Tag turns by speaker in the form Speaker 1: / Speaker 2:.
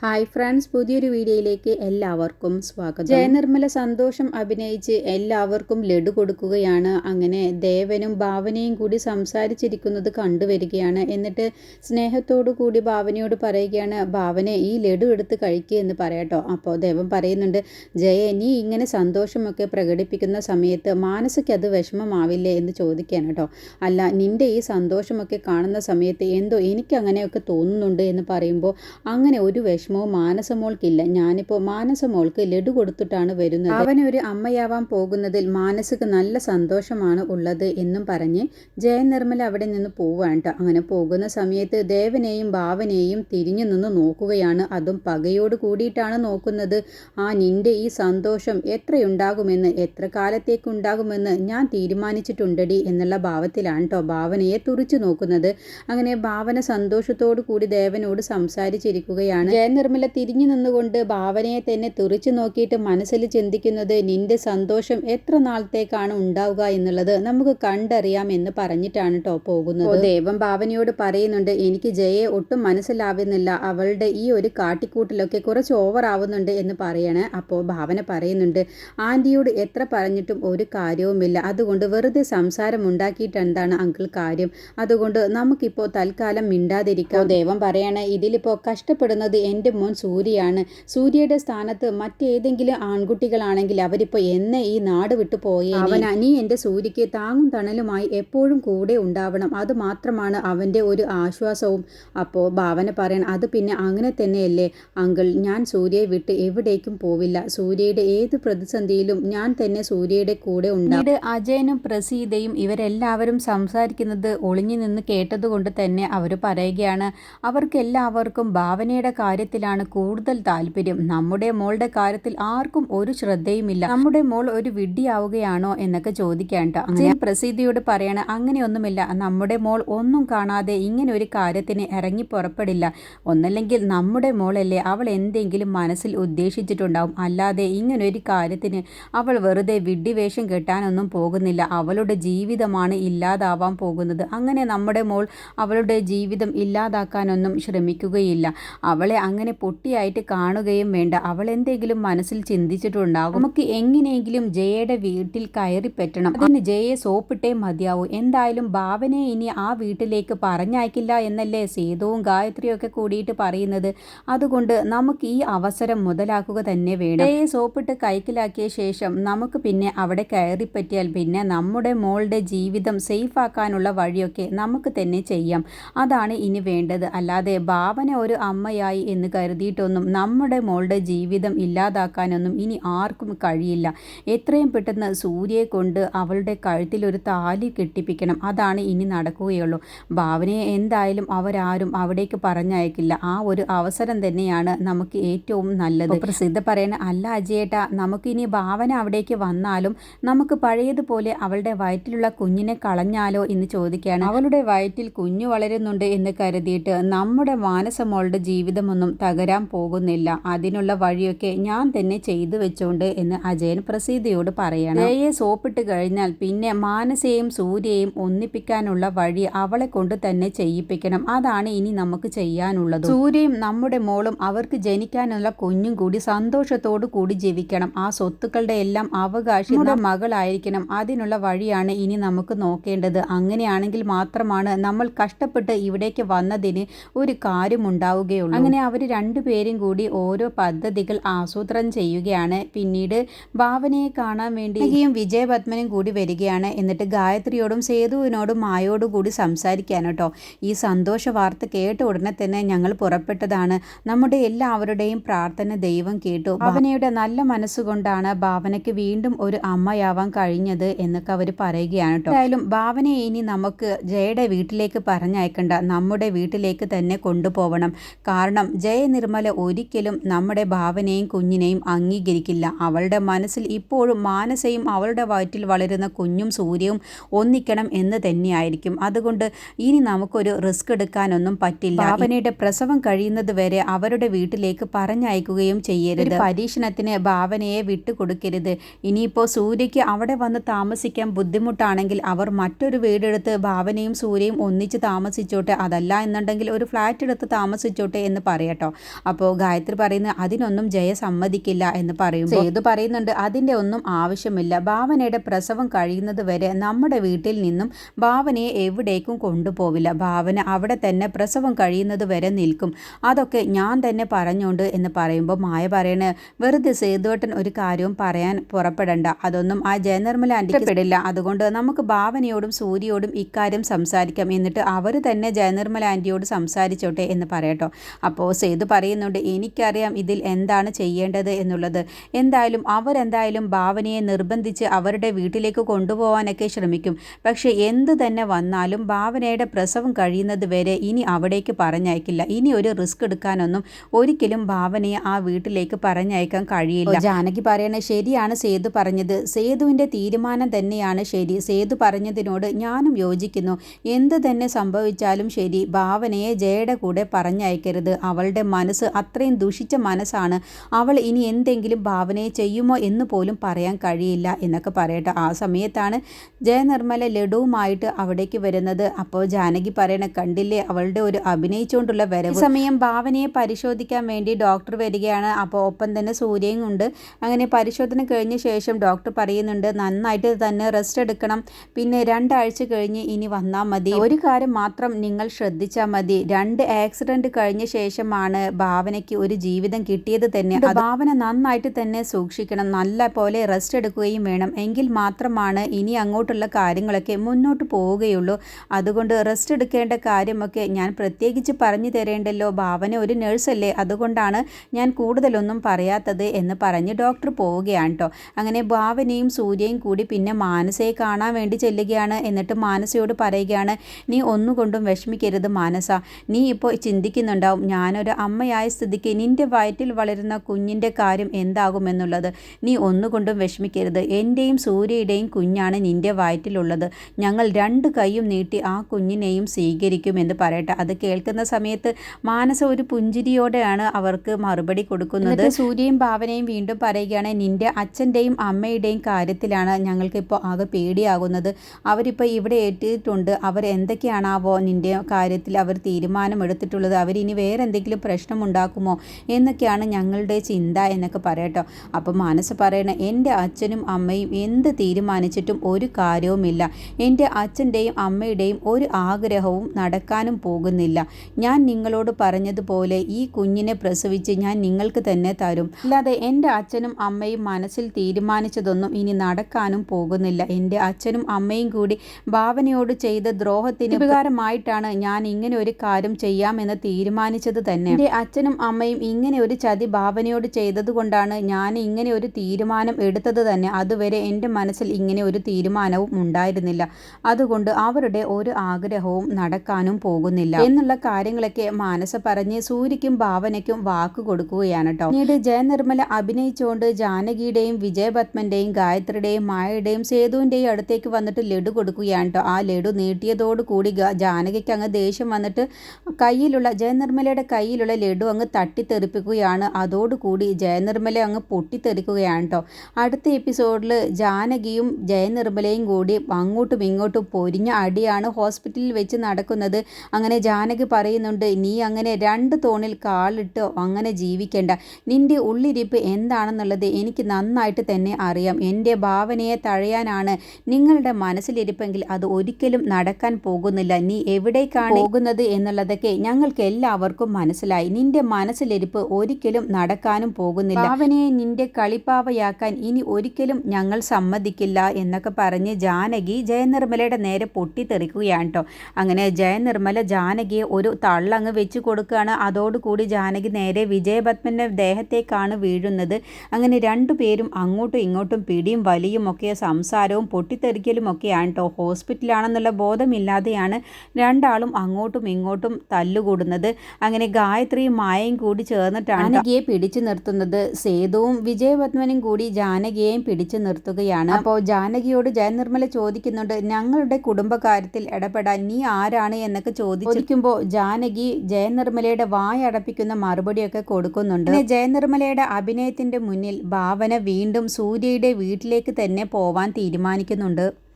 Speaker 1: Hi friends പുതിയൊരു വീഡിയോയിലേക്ക് എല്ലാവർക്കും സ്വാഗതം. ജയനിർമ്മല സന്തോഷം അഭിനയിച്ച് എല്ലാവർക്കും ലഡു കൊടുക്കുകയാണ്. അങ്ങനെ ദേവനും ഭാവനയും കൂടി സംസാരിച്ചിരിക്കുന്നത് കണ്ടുവരികയാണ്. എന്നിട്ട് സ്നേഹത്തോടു കൂടി ഭാവനയോട് പറയുകയാണ് ഭാവന ഈ ലഡു എടുത്ത് കഴിക്കുക എന്ന് പറയട്ടോ. അപ്പോൾ ദേവൻ പറയുന്നുണ്ട് ജയ നീ ഇങ്ങനെ സന്തോഷമൊക്കെ പ്രകടിപ്പിക്കുന്ന സമയത്ത് മാനസിക്ക് അത് വിഷമമാവില്ലേ എന്ന് ചോദിക്കുകയാണ് കേട്ടോ അല്ല നിന്റെ ഈ സന്തോഷമൊക്കെ കാണുന്ന സമയത്ത് എന്തോ എനിക്ക് അങ്ങനെയൊക്കെ തോന്നുന്നുണ്ട് എന്ന് പറയുമ്പോൾ അങ്ങനെ ഒരു വിഷമവും മാനസമോൾക്കില്ല. ഞാനിപ്പോൾ മാനസമോൾക്ക് ലഡു കൊടുത്തിട്ടാണ് വരുന്നത്. അവനൊരു അമ്മയാവാൻ പോകുന്നതിൽ മാനസിക നല്ല സന്തോഷമാണ് ഉള്ളത് എന്നും പറഞ്ഞ് ജയനിർമ്മല അവിടെ നിന്ന് പോവാണ്. അങ്ങനെ പോകുന്ന സമയത്ത് ദേവനെയും ഭാവനെയും തിരിഞ്ഞു നിന്ന് നോക്കുകയാണ്. അതും പകയോട് കൂടിയിട്ടാണ് നോക്കുന്നത്. ആ നിന്റെ ഈ സന്തോഷം എത്രയുണ്ടാകുമെന്ന് എത്ര കാലത്തേക്കുണ്ടാകുമെന്ന് ഞാൻ തീരുമാനിച്ചിട്ടുണ്ടടി എന്നുള്ള ഭാവത്തിലാണ് കേട്ടോ ഭാവനയെ തുറിച്ചു നോക്കുന്നത്. അങ്ങനെ ഭാവന സന്തോഷത്തോടു കൂടി ദേവനോട് സംസാരിച്ചിരിക്കുകയാണ്. ജയനിർമ്മല തിരിഞ്ഞു നിന്നുകൊണ്ട് ഭാവനയെ തന്നെ തുറിച്ചു നോക്കിയിട്ട് മനസ്സിൽ ചിന്തിക്കുന്നത് നിന്റെ സന്തോഷം എത്ര നാളത്തേക്കാണ് ഉണ്ടാവുക എന്നുള്ളത് നമുക്ക് കണ്ടറിയാം എന്ന് പറഞ്ഞിട്ടാണ് കേട്ടോ പോകുന്നത്. ദേവം ഭാവനയോട് പറയുന്നുണ്ട് എനിക്ക് ജയയെ ഒട്ടും മനസ്സിലാവുന്നില്ല. അവളുടെ ഈ ഒരു കാട്ടിക്കൂട്ടിലൊക്കെ കുറച്ച് ഓവർ ആവുന്നുണ്ട് എന്ന് പറയണേ. അപ്പോൾ ഭാവന പറയുന്നുണ്ട് ആന്റിയോട് എത്ര പറഞ്ഞിട്ടും ഒരു കാര്യവുമില്ല. അതുകൊണ്ട് വെറുതെ സംസാരം ഉണ്ടാക്കിയിട്ട് എന്താണ് അങ്കിൾ കാര്യം? അതുകൊണ്ട് നമുക്കിപ്പോൾ തൽക്കാലം മിണ്ടാതിരിക്കാം. ദേവൻ പറയണേ ഇതിലിപ്പോൾ കഷ്ടപ്പെടുന്നത് എന്റെ മോൻ സൂര്യയാണ്. സൂര്യയുടെ സ്ഥാനത്ത് മറ്റേതെങ്കിലും ആൺകുട്ടികളാണെങ്കിൽ അവരിപ്പോൾ എന്നെ ഈ നാട് വിട്ടു പോയേ അവൻ നീ എന്റെ സൂര്യയ്ക്ക് താങ്ങും തണലുമായി എപ്പോഴും കൂടെ ഉണ്ടാവണം. അത് മാത്രമാണ് അവന്റെ ഒരു ആശ്വാസവും. അപ്പോൾ ഭാവന പറയണം അത് പിന്നെ അങ്ങനെ തന്നെയല്ലേ? അങ്കിൾ ഞാൻ സൂര്യയെ വിട്ട് എവിടേക്കും പോവില്ല. സൂര്യയുടെ ഏത് പ്രതിസന്ധിയിലും ഞാൻ തന്നെ സൂര്യയുടെ കൂടെ ഉണ്ടാവും. അജയനും പ്രസീതയും ഇവരെല്ലാവരും സംസാരിക്കുന്നത് ഒളിഞ്ഞു നിന്ന് കേട്ടതുകൊണ്ട് തന്നെ അവർ പറയുകയാണ് അവർക്കെല്ലാവർക്കും ഭാവനയുടെ കാര്യത്തിലാണ് കൂടുതൽ താല്പര്യം. നമ്മുടെ മോളുടെ കാര്യത്തിൽ ആർക്കും ഒരു ശ്രദ്ധയുമില്ല. നമ്മുടെ മോൾ ഒരു വിഡ്ഢിയാവുകയാണോ എന്നൊക്കെ ചോദിക്കാണ്ട. അങ്ങനെ പ്രസിദ്ധിയോട് പറയണ അങ്ങനെയൊന്നുമില്ല. നമ്മുടെ മോൾ ഒന്നും കാണാതെ ഇങ്ങനെ ഒരു കാര്യത്തിന് ഇറങ്ങി പുറപ്പെടില്ല. ഒന്നല്ലെങ്കിൽ നമ്മുടെ മോളല്ലേ അവൾ എന്തെങ്കിലും മനസ്സിൽ ഉദ്ദേശിച്ചിട്ടുണ്ടാവും. അല്ലാതെ ഇങ്ങനെ ഒരു കാര്യത്തിന് അവൾ വെറുതെ വിഡ്ഢിവേഷം കെട്ടാനൊന്നും പോകുന്നില്ല. അവളുടെ ജീവിതമാണ് ഇല്ലാതാവാൻ പോകുന്നത്. അങ്ങനെ നമ്മുടെ മോൾ അവളുടെ ജീവിതം ഇല്ലാതാക്കാനൊന്നും ശ്രമിക്കുകയില്ല. അവളെ അങ്ങനെ പൊട്ടിയായിട്ട് കാണുകയും വേണ്ട. അവൾ എന്തെങ്കിലും മനസ്സിൽ ചിന്തിച്ചിട്ടുണ്ടാകും നമുക്ക് എങ്ങനെയെങ്കിലും ജയയുടെ വീട്ടിൽ കയറി പറ്റണം. അതിന് ജയയെ സോപ്പിട്ടേ മതിയാവൂ. എന്തായാലും ഭാവനയെ ഇനി ആ വീട്ടിലേക്ക് പറഞ്ഞയക്കില്ല എന്നല്ലേ സേതുവും ഗായത്രിയും ഒക്കെ കൂടിയിട്ട് പറയുന്നത്. അതുകൊണ്ട് നമുക്ക് ഈ അവസരം മുതലാക്കുക തന്നെ വേണം. ജയയെ സോപ്പിട്ട് കൈക്കിലാക്കിയ ശേഷം നമുക്ക് പിന്നെ അവിടെ കയറി പറ്റിയാൽ പിന്നെ നമ്മുടെ മോളുടെ ജീവിതം സേഫ് ആക്കാനുള്ള വഴിയൊക്കെ നമുക്ക് തന്നെ ചെയ്യാം. അതാണ് ഇനി വേണ്ടത്. അല്ലാതെ ഭാവന ഒരു അമ്മയായി എന്ന് കരുതിയിട്ടൊന്നും നമ്മുടെ മോളുടെ ജീവിതം ഇല്ലാതാക്കാനൊന്നും ഇനി ആർക്കും കഴിയില്ല. എത്രയും പെട്ടെന്ന് സൂര്യയെ കൊണ്ട് അവളുടെ കഴുത്തിലൊരു താലി കെട്ടിപ്പിക്കണം. അതാണ് ഇനി നടക്കുകയുള്ളൂ. ഭാവനയെ എന്തായാലും അവരാരും അവിടേക്ക് പറഞ്ഞയക്കില്ല. ആ ഒരു അവസരം തന്നെയാണ് നമുക്ക് ഏറ്റവും നല്ലത്. പ്രസിദ്ധ പറയണ അല്ല അജയേട്ട നമുക്കിനി ഭാവന അവിടേക്ക് വന്നാലും നമുക്ക് പഴയതുപോലെ അവളുടെ വയറ്റിലുള്ള കുഞ്ഞിനെ കളഞ്ഞാലോ എന്ന് ചോദിക്കുകയാണ്. അവളുടെ വയറ്റിൽ കുഞ്ഞു വളരുന്നുണ്ട് എന്ന് കരുതിയിട്ട് നമ്മുടെ മാനസമോളുടെ ജീവിതമൊന്നും തകരാൻ പോകുന്നില്ല. അതിനുള്ള വഴിയൊക്കെ ഞാൻ തന്നെ ചെയ്തു വെച്ചോണ്ട് എന്ന് അജയൻ പ്രസീതയോട് പറയണം. ജയയെ സോപ്പിട്ട് കഴിഞ്ഞാൽ പിന്നെ മാനസയും സൂര്യയും ഒന്നിപ്പിക്കാനുള്ള വഴി അവളെ കൊണ്ട് തന്നെ ചെയ്യിപ്പിക്കണം. അതാണ് ഇനി നമുക്ക് ചെയ്യാനുള്ളത്. സൂര്യയും നമ്മുടെ മോളും അവർക്ക് ജനിക്കാനുള്ള കുഞ്ഞും കൂടി സന്തോഷത്തോടു കൂടി ജീവിക്കണം. ആ സ്വത്തുക്കളുടെ എല്ലാം അവകാശി മകളായിരിക്കണം. അതിനുള്ള വഴിയാണ് ഇനി നമുക്ക് നോക്കേണ്ടത്. അങ്ങനെയാണെങ്കിൽ മാത്രമാണ് നമ്മൾ കഷ്ടപ്പെട്ട് ഇവിടേക്ക് വന്നതിന് ഒരു കാര്യമുണ്ടാവുകയുള്ളൂ. അങ്ങനെ അവർ രണ്ടുപേരും കൂടി ഓരോ പദ്ധതികൾ ആസൂത്രണം ചെയ്യുകയാണ്. പിന്നീട് ഭാവനയെ കാണാൻ വേണ്ടി യും വിജയപത്മനും കൂടി വരികയാണ്. എന്നിട്ട് ഗായത്രിയോടും സേതുവിനോടും മായോടും കൂടി സംസാരിക്കാൻ കേട്ടോ. ഈ സന്തോഷ വാർത്ത കേട്ട ഉടനെ തന്നെ ഞങ്ങൾ പുറപ്പെട്ടതാണ്. നമ്മുടെ എല്ലാവരുടെയും പ്രാർത്ഥന ദൈവം കേട്ടു. ഭാവനയുടെ നല്ല മനസ്സുകൊണ്ടാണ് ഭാവനയ്ക്ക് വീണ്ടും ഒരു അമ്മയാവാൻ കഴിഞ്ഞത് എന്നൊക്കെ അവർ പറയുകയാണ് കേട്ടോ. എന്തായാലും ഭാവനയെ ഇനി നമുക്ക് ജയയുടെ വീട്ടിലേക്ക് പറഞ്ഞയക്കണ്ട. നമ്മുടെ വീട്ടിലേക്ക് തന്നെ കൊണ്ടുപോകണം കാരണം ജയ നിർമ്മല ഒരിക്കലും നമ്മുടെ ഭാവനയും കുഞ്ഞിനെയും അംഗീകരിക്കില്ല. അവളുടെ മനസ്സിൽ ഇപ്പോഴും മാനസയും അവളുടെ വയറ്റിൽ വളരുന്ന കുഞ്ഞും സൂര്യവും ഒന്നിക്കണം എന്ന് തന്നെയായിരിക്കും. അതുകൊണ്ട് ഇനി നമുക്കൊരു റിസ്ക് എടുക്കാനൊന്നും പറ്റില്ല. ഭാവനയുടെ പ്രസവം കഴിയുന്നത് വരെ അവരുടെ വീട്ടിലേക്ക് പറഞ്ഞയക്കുകയും ചെയ്യരുത്. പരീക്ഷണത്തിന് ഭാവനയെ വിട്ടുകൊടുക്കരുത്. ഇനിയിപ്പോൾ സൂര്യയ്ക്ക് അവിടെ വന്ന് താമസിക്കാൻ ബുദ്ധിമുട്ടാണെങ്കിൽ അവർ മറ്റൊരു വീടെടുത്ത് ഭാവനയും സൂര്യയും ഒന്നിച്ച് താമസിച്ചോട്ടെ. അതല്ല എന്നുണ്ടെങ്കിൽ ഒരു ഫ്ലാറ്റ് എടുത്ത് താമസിച്ചോട്ടെ എന്ന് പറയട്ടോ. കേട്ടോ. അപ്പോൾ ഗായത്രി പറയുന്നത് അതിനൊന്നും ജയ സമ്മതിക്കില്ല എന്ന് പറയും സേതു പറയുന്നുണ്ട് അതിന്റെ ഒന്നും ആവശ്യമില്ല. ഭാവനയുടെ പ്രസവം കഴിയുന്നത് വരെ നമ്മുടെ വീട്ടിൽ നിന്നും ഭാവനയെ എവിടേക്കും കൊണ്ടുപോവില്ല. ഭാവന അവിടെ തന്നെ പ്രസവം കഴിയുന്നത് വരെ നിൽക്കും. അതൊക്കെ ഞാൻ തന്നെ പറഞ്ഞുകൊണ്ട് എന്ന് പറയുമ്പോൾ മായ പറയണ് വെറുതെ സേതുവേട്ടൻ ഒരു കാര്യവും പറയാൻ പുറപ്പെടണ്ട. അതൊന്നും ആ ജയനിർമ്മല ആന്റിക്ക് പെടില്ല അതുകൊണ്ട് നമുക്ക് ഭാവനയോടും സൂര്യയോടും ഇക്കാര്യം സംസാരിക്കാം. എന്നിട്ട് അവർ തന്നെ ജയനിർമ്മല ആന്റിയോട് സംസാരിച്ചോട്ടെ എന്ന് പറയട്ടോ. അപ്പോൾ സേതു പറയുന്നുണ്ട് എനിക്കറിയാം ഇതിൽ എന്താണ് ചെയ്യേണ്ടത് എന്നുള്ളത്. എന്തായാലും അവരെന്തായാലും ഭാവനയെ നിർബന്ധിച്ച് അവരുടെ വീട്ടിലേക്ക് കൊണ്ടുപോകാനൊക്കെ ശ്രമിക്കും. പക്ഷേ എന്ത് തന്നെ വന്നാലും ഭാവനയുടെ പ്രസവം കഴിയുന്നത് വരെ ഇനി അവിടേക്ക് പറഞ്ഞയക്കില്ല. ഇനി ഒരു റിസ്ക് എടുക്കാനൊന്നും ഒരിക്കലും ഭാവനയെ ആ വീട്ടിലേക്ക് പറഞ്ഞയക്കാൻ കഴിയില്ല. ജാനകി പറയണേ ശരിയാണ് സേതു പറഞ്ഞത്. സേതുവിന്റെ തീരുമാനം തന്നെയാണ് ശരി. സേതു പറഞ്ഞതിനോട് ഞാനും യോജിക്കുന്നു. എന്ത് തന്നെ സംഭവിച്ചാലും ശരി ഭാവനയെ ജയയുടെ കൂടെ പറഞ്ഞയക്കരുത്. അവളുടെ മനസ്സ് അത്രയും ദുഷിച്ച മനസ്സാണ്. അവൾ ഇനി എന്തെങ്കിലും ഭാവനയെ ചെയ്യുമോ എന്ന് പോലും പറയാൻ കഴിയില്ല എന്നൊക്കെ പറയട്ടെ. ആ സമയത്താണ് ജയനിർമ്മല ലഡുവുമായിട്ട് അവിടേക്ക് വരുന്നത്. അപ്പോൾ ജാനകി പറയണ കണ്ടില്ലേ അവളുടെ ഒരു അഭിനയിച്ചുകൊണ്ടുള്ള വരവ്. സമയം ഭാവനയെ പരിശോധിക്കാൻ വേണ്ടി ഡോക്ടർ വരികയാണ്. അപ്പോൾ ഒപ്പം തന്നെ സൂര്യയും ഉണ്ട്. അങ്ങനെ പരിശോധന കഴിഞ്ഞ ശേഷം ഡോക്ടർ പറയുന്നുണ്ട് നന്നായിട്ട് തന്നെ റെസ്റ്റ് എടുക്കണം. പിന്നെ രണ്ടാഴ്ച കഴിഞ്ഞ് ഇനി വന്നാൽ മതി. ഒരു കാര്യം മാത്രം നിങ്ങൾ ശ്രദ്ധിച്ചാൽ മതി. രണ്ട് ആക്സിഡന്റ് കഴിഞ്ഞ ശേഷമാണ് ഭാവനയ്ക്ക് ഒരു ജീവിതം കിട്ടിയത് തന്നെ. ഭാവന നന്നായിട്ട് തന്നെ സൂക്ഷിക്കണം. നല്ല പോലെ റെസ്റ്റ് എടുക്കുകയും വേണം. എങ്കിൽ മാത്രമാണ് ഇനി അങ്ങോട്ടുള്ള കാര്യങ്ങളൊക്കെ മുന്നോട്ട് പോവുകയുള്ളൂ. അതുകൊണ്ട് റെസ്റ്റ് എടുക്കേണ്ട കാര്യമൊക്കെ ഞാൻ പ്രത്യേകിച്ച് പറഞ്ഞു തരേണ്ടല്ലോ. ഭാവന ഒരു നേഴ്സല്ലേ അതുകൊണ്ടാണ് ഞാൻ കൂടുതലൊന്നും പറയാത്തത് എന്ന് പറഞ്ഞ് ഡോക്ടർ പോവുകയാണ് കേട്ടോ അങ്ങനെ ഭാവനയും സൂര്യയും കൂടി പിന്നെ മാനസയെ കാണാൻ വേണ്ടി ചെല്ലുകയാണ്. എന്നിട്ട് മാനസയോട് പറയുകയാണ് നീ ഒന്നുകൊണ്ടും വിഷമിക്കരുത് മാനസ. നീ ഇപ്പോൾ ചിന്തിക്കുന്നുണ്ടാവും. ഞാനൊരു അമ്മയായ സ്ഥിതിക്ക് നിന്റെ വയറ്റിൽ വളരുന്ന കുഞ്ഞിന്റെ കാര്യം എന്താകുമെന്നുള്ളത് നീ ഒന്നുകൊണ്ടും വിഷമിക്കരുത്. എന്റെയും സൂര്യയുടെയും കുഞ്ഞാണ് നിന്റെ വയറ്റിലുള്ളത്. ഞങ്ങൾ രണ്ട് കൈയും നീട്ടി ആ കുഞ്ഞിനെയും സ്വീകരിക്കുമെന്ന് പറയട്ടെ. അത് കേൾക്കുന്ന സമയത്ത് മാനസ ഒരു പുഞ്ചിരിയോടെയാണ് അവർക്ക് മറുപടി കൊടുക്കുന്നത്. സൂര്യയും ഭാവനയും വീണ്ടും പറയുകയാണ് നിന്റെ അച്ഛന്റെയും അമ്മയുടെയും കാര്യത്തിലാണ് ഞങ്ങൾക്കിപ്പോൾ ആകെ പേടിയാകുന്നത്. അവരിപ്പോൾ ഇവിടെ എത്തിയിട്ടുണ്ട് അവർ എന്തൊക്കെയാണാവോ നിന്റെ കാര്യത്തിൽ അവർ തീരുമാനമെടുത്തിട്ടുള്ളത്. അവരിനി വേറെ എന്തെങ്കിലും പ്രശ്നമുണ്ടാക്കുമോ എന്നൊക്കെയാണ് ഞങ്ങളുടെ ചിന്ത എന്നൊക്കെ പറയട്ടോ. അപ്പം മനസ്സ് പറയണ എന്റെ അച്ഛനും അമ്മയും എന്ത് തീരുമാനിച്ചിട്ടും ഒരു കാര്യവുമില്ല. എന്റെ അച്ഛന്റെയും അമ്മയുടെയും ഒരു ആഗ്രഹവും നടക്കാനും പോകുന്നില്ല. ഞാൻ നിങ്ങളോട് പറഞ്ഞതുപോലെ ഈ കുഞ്ഞിനെ പ്രസവിച്ച് ഞാൻ നിങ്ങൾക്ക് തന്നെ തരും. അല്ലാതെ എന്റെ അച്ഛനും അമ്മയും മനസ്സിൽ തീരുമാനിച്ചതൊന്നും ഇനി നടക്കാനും പോകുന്നില്ല. എന്റെ അച്ഛനും അമ്മയും കൂടി ഭാവനയോട് ചെയ്ത ദ്രോഹത്തിന് ഉപകാരമായിട്ടാണ് ഞാൻ ഇങ്ങനെ ഒരു കാര്യം ചെയ്യാമെന്ന് തീരുമാനിച്ചത് തന്നെ. എന്റെ അച്ഛനും അമ്മയും ഇങ്ങനെ ഒരു ചതി ഭാവനയോട് ചെയ്തതുകൊണ്ടാണ് ഞാൻ ഇങ്ങനെ ഒരു തീരുമാനം എടുത്തത് തന്നെ. അതുവരെ എന്റെ മനസ്സിൽ ഇങ്ങനെ ഒരു തീരുമാനവും ഉണ്ടായിരുന്നില്ല. അതുകൊണ്ട് അവരുടെ ഒരു ആഗ്രഹവും നടക്കാനും പോകുന്നില്ല. എന്നുള്ള കാര്യങ്ങളൊക്കെ മാനസ പറഞ്ഞ് സൂര്യക്കും ഭാവനയ്ക്കും വാക്ക് കൊടുക്കുകയാണ് കേട്ടോ പിന്നീട് ജയനിർമ്മല അഭിനയിച്ചുകൊണ്ട് ജാനകിയുടെയും വിജയപത്മന്റെയും ഗായത്രിയുടെയും മായയുടെയും സേതുവിന്റെയും അടുത്തേക്ക് വന്നിട്ട് ലഡു കൊടുക്കുകയാണ് കേട്ടോ ആ ലഡു നീട്ടിയതോടുകൂടി ജാനകിക്ക് അങ്ങ് ദേഷ്യം വന്നിട്ട് കയ്യിലുള്ള ജയനിർമ്മലയുടെ കയ്യിലുള്ള ലഡു അങ്ങ് തട്ടിത്തെറിപ്പിക്കുകയാണ്. അതോടുകൂടി ജയനിർമ്മല അങ്ങ് പൊട്ടിത്തെറിക്കുകയാണ് കേട്ടോ അടുത്ത എപ്പിസോഡിൽ ജാനകിയും ജയനിർമ്മലയും കൂടി അങ്ങോട്ടും ഇങ്ങോട്ടും പൊരിഞ്ഞ അടിയാണ് ഹോസ്പിറ്റലിൽ വെച്ച് നടക്കുന്നത്. അങ്ങനെ ജാനകി പറയുന്നുണ്ട് നീ അങ്ങനെ രണ്ട് തോണിൽ കാളിട്ട് അങ്ങനെ ജീവിക്കേണ്ട. നിന്റെ ഉള്ളിരിപ്പ് എന്താണെന്നുള്ളത് എനിക്ക് നന്നായിട്ട് തന്നെ അറിയാം. എന്റെ ഭാവനയെ തഴയാനാണ് നിങ്ങളുടെ മനസ്സിലിരിപ്പെങ്കിൽ അത് ഒരിക്കലും നടക്കാൻ പോകുന്നില്ല. നീ എവിടേക്കാണ് പോകുന്നത് എന്നുള്ളതൊക്കെ ഞങ്ങൾക്ക് എല്ലാവർക്കും മനസ്സിലായി. നിന്റെ മനസ്സിലിരിപ്പ് ഒരിക്കലും നടക്കാനും പോകുന്നില്ല. ഭാവനയെ നിന്റെ കളിപ്പാവയാക്കാൻ ഇനി ഒരിക്കലും ഞങ്ങൾ സമ്മതിക്കില്ല എന്നൊക്കെ പറഞ്ഞ് ജാനകി ജയനിർമ്മലയുടെ നേരെ പൊട്ടിത്തെറിക്കുകയാണ് കേട്ടോ. അങ്ങനെ ജയനിർമ്മല ജാനകിയെ ഒരു തള്ളങ്ങ് വെച്ച് കൊടുക്കുകയാണ്. അതോടുകൂടി ജാനകി നേരെ വിജയപത്മന്റെ ദേഹത്തേക്കാണ് വീഴുന്നത്. അങ്ങനെ രണ്ടുപേരും അങ്ങോട്ടും ഇങ്ങോട്ടും പിടിയും വലിയും ഒക്കെ സംസാരവും പൊട്ടിത്തെറിക്കലും ഒക്കെയാണ് കേട്ടോ. ഹോസ്പിറ്റലാണെന്നുള്ള ബോധമില്ലാതെയാണ് രണ്ടാളും അങ്ങോട്ടും ഇങ്ങോട്ടും തല്ലുകൂടുന്നത്. അങ്ങനെ ഗായത്രിയും മായയും കൂടി ചേർന്നിട്ടാണ് ജാനകിയെ പിടിച്ചു നിർത്തുന്നത്. സേതുവും വിജയപത്മനും കൂടി ജാനകിയെയും പിടിച്ചു നിർത്തുകയാണ്. അപ്പോൾ ജാനകിയോട് ജയനിർമ്മല ചോദിക്കുന്നുണ്ട് ഞങ്ങളുടെ കുടുംബകാര്യത്തിൽ ഇടപെടാൻ നീ ആരാണ്? എന്നൊക്കെ ചോദിച്ചിരിക്കുമ്പോൾ ജാനകി ജയനിർമ്മലയുടെ വായടപ്പിക്കുന്ന മറുപടിയൊക്കെ കൊടുക്കുന്നുണ്ട്. പിന്നെ ജയനിർമ്മലയുടെ അഭിനയത്തിന്റെ മുന്നിൽ ഭാവന വീണ്ടും സൂര്യയുടെ വീട്ടിലേക്ക് തന്നെ പോവാൻ തീരുമാനിക്കുന്നുണ്ട്.